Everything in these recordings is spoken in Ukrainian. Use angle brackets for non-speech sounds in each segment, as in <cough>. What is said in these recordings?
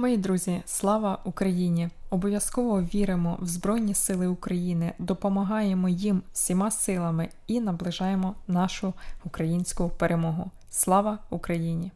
Мої друзі, слава Україні! Обов'язково віримо в Збройні Сили України, допомагаємо їм всіма силами і наближаємо нашу українську перемогу. Слава Україні!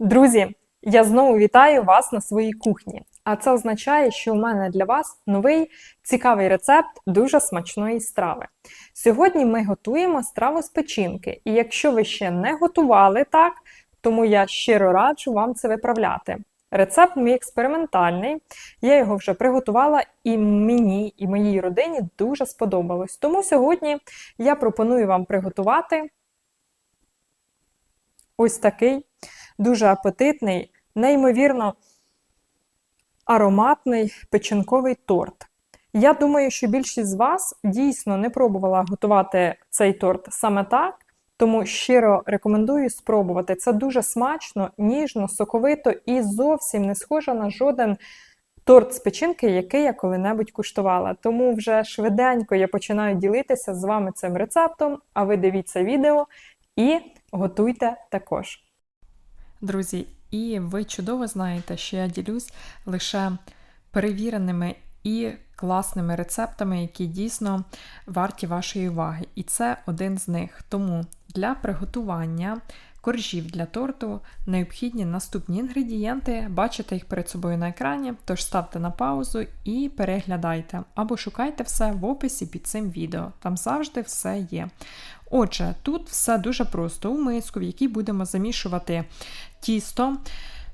Друзі, я знову вітаю вас на своїй кухні. А це означає, що у мене для вас новий цікавий рецепт дуже смачної страви. Сьогодні ми готуємо страву з печінки, і якщо ви ще не готували так, тому я щиро раджу вам це виправляти. Рецепт мій експериментальний, я його вже приготувала, і мені, і моїй родині дуже сподобалось. Тому сьогодні я пропоную вам приготувати ось такий дуже апетитний, неймовірно ароматний печінковий торт. Я думаю, що більшість з вас дійсно не пробувала готувати цей торт саме так. Тому щиро рекомендую спробувати. Це дуже смачно, ніжно, соковито і зовсім не схоже на жоден торт з печінки, який я коли-небудь куштувала. Тому вже швиденько я починаю ділитися з вами цим рецептом, а ви дивіться відео і готуйте також. Друзі, і ви чудово знаєте, що я ділюсь лише перевіреними і класними рецептами, які дійсно варті вашої уваги. І це один з них. Тому для приготування коржів для торту необхідні наступні інгредієнти. Бачите їх перед собою на екрані, тож ставте на паузу і переглядайте, або шукайте все в описі під цим відео. Там завжди все є. Отже, тут все дуже просто у миску, в якій будемо замішувати тісто.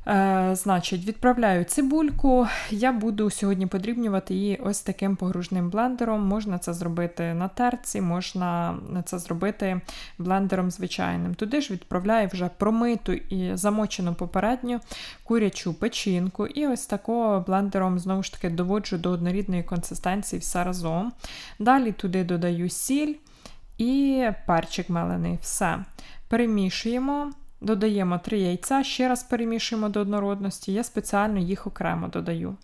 Е, Значить, відправляю цибульку. Я буду сьогодні подрібнювати її ось таким погружним блендером. Можна це зробити на терці, можна це зробити блендером звичайним. Туди ж відправляю вже промиту і замочену попередньо курячу печінку. І ось такого блендером, знову ж таки, доводжу до однорідної консистенції все разом. Далі туди додаю сіль і перчик мелений. Все. Перемішуємо. Додаємо 3 яйця, ще раз перемішуємо до однородності, я спеціально їх окремо додаю.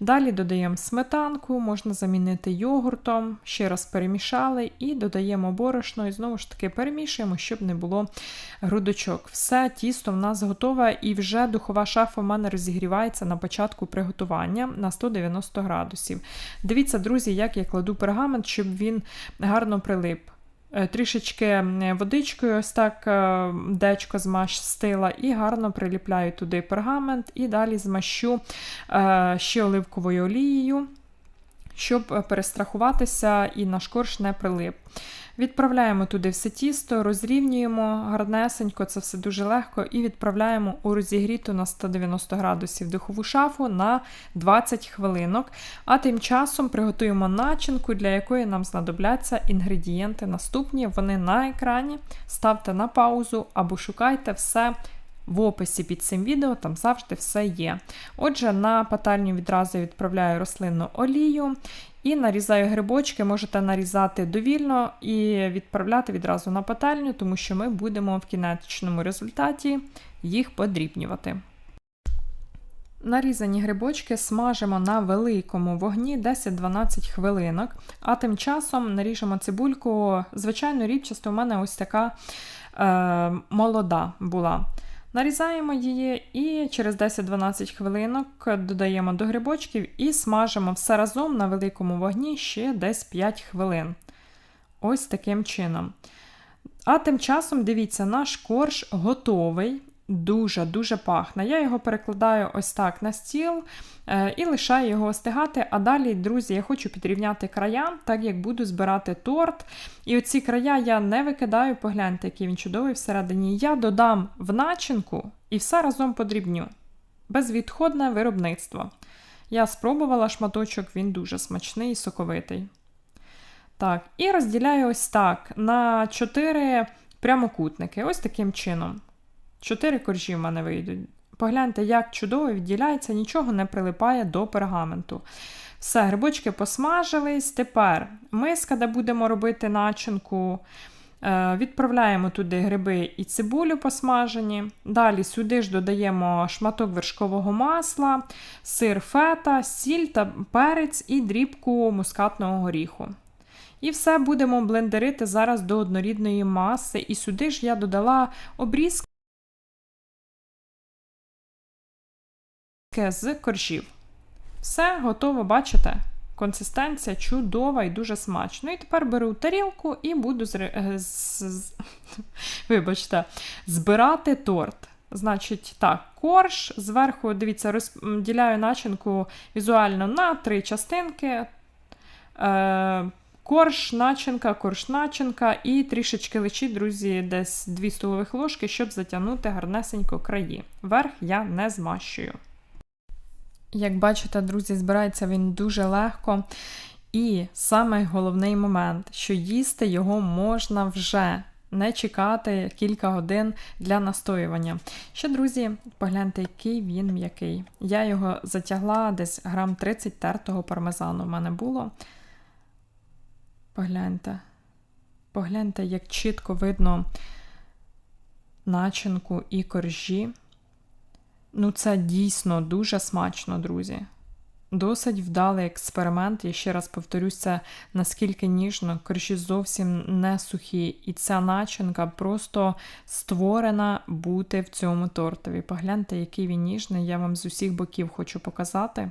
Далі додаємо сметанку, можна замінити йогуртом, ще раз перемішали і додаємо борошно, і знову ж таки перемішуємо, щоб не було грудочок. Все, тісто в нас готове, і вже духова шафа в мене розігрівається на початку приготування на 190 градусів. Дивіться, друзі, як я кладу пергамент, щоб він гарно прилип. Е, трішечки водичкою, ось так е, дечко змастила, і гарно приліпляю туди пергамент, і далі змащу е, ще оливковою олією, щоб перестрахуватися і наш корж не прилип. Відправляємо туди все тісто, розрівнюємо гарнесенько, це все дуже легко, і відправляємо у розігріту на 190 градусів духову шафу на 20 хвилинок. А тим часом приготуємо начинку, для якої нам знадобляться інгредієнти наступні. Вони на екрані. Ставте на паузу або шукайте все. В описі під цим відео там завжди все є. Отже, на пательню відразу відправляю рослинну олію і нарізаю грибочки, можете нарізати довільно і відправляти відразу на пательню, тому що ми будемо в кінечному результаті їх подрібнювати. Нарізані грибочки смажимо на великому вогні 10-12 хвилинок, а тим часом наріжемо цибульку. Звичайно, рібчасто у мене ось така е, молода була. Нарізаємо її і через 10-12 хвилинок додаємо до грибочків і смажимо все разом на великому вогні ще десь 5 хвилин. Ось таким чином. А тим часом, дивіться, наш корж готовий дуже-дуже пахне. Я його перекладаю ось так на стіл е, і лишаю його остигати. А далі, друзі, я хочу підрівняти края, так як буду збирати торт. І оці края я не викидаю, погляньте, який він чудовий всередині. Я додам в начинку і все разом подрібню. Безвідходне виробництво. Я спробувала шматочок, він дуже смачний і соковитий. Так, і розділяю ось так на 4 прямокутники. Ось таким чином. Чотири коржі в мене вийдуть. Погляньте, як чудово відділяється, нічого не прилипає до пергаменту. Все, грибочки посмажились. Тепер миска, де будемо робити начинку. Е, відправляємо туди гриби і цибулю посмажені. Далі сюди ж додаємо шматок вершкового масла, сир фета, сіль та перець і дрібку мускатного горіху. І все будемо блендерити зараз до однорідної маси. І сюди ж я додала обрізки. З коржів. Все готово, бачите? Консистенція чудова і дуже смачна. Ну і тепер беру тарілку і буду зри... е, з- <laughs> Вибачте, збирати торт. Значить, так, корж. Зверху, дивіться, розділяю начинку візуально на три частинки. Е, корж, начинка, корж, начинка і трішечки лечі, друзі, десь 2 столових ложки, щоб затягнути гарнесенько краї. Верх я не змащую. Як бачите, друзі, збирається він дуже легко. І саме головний момент, що їсти його можна вже. Не чекати кілька годин для настоювання. Ще, друзі, погляньте, який він м'який. Я його затягла десь грам 30 тертого пармезану в мене було. Погляньте. Погляньте, як чітко видно начинку і коржі. Ну, це дійсно дуже смачно, друзі. Досить вдалий експеримент. Я ще раз повторюсь, це наскільки ніжно, коржі зовсім не сухі, і ця начинка просто створена бути в цьому тортові. Погляньте, який він ніжний. Я вам з усіх боків хочу показати.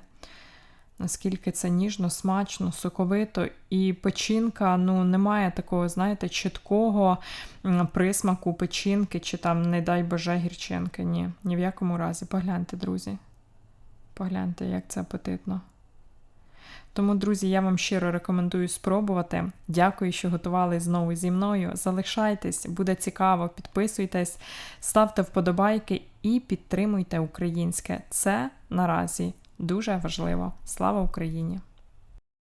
Наскільки це ніжно, смачно, соковито, і печінка ну, немає такого, знаєте, чіткого присмаку печінки, чи там, не дай Боже, гірчинки. Ні, ні в якому разі. Погляньте, друзі. Погляньте, як це апетитно. Тому, друзі, я вам щиро рекомендую спробувати. Дякую, що готували знову зі мною. Залишайтесь, буде цікаво, підписуйтесь, ставте вподобайки і підтримуйте українське. Це наразі дуже важливо. Слава Україні!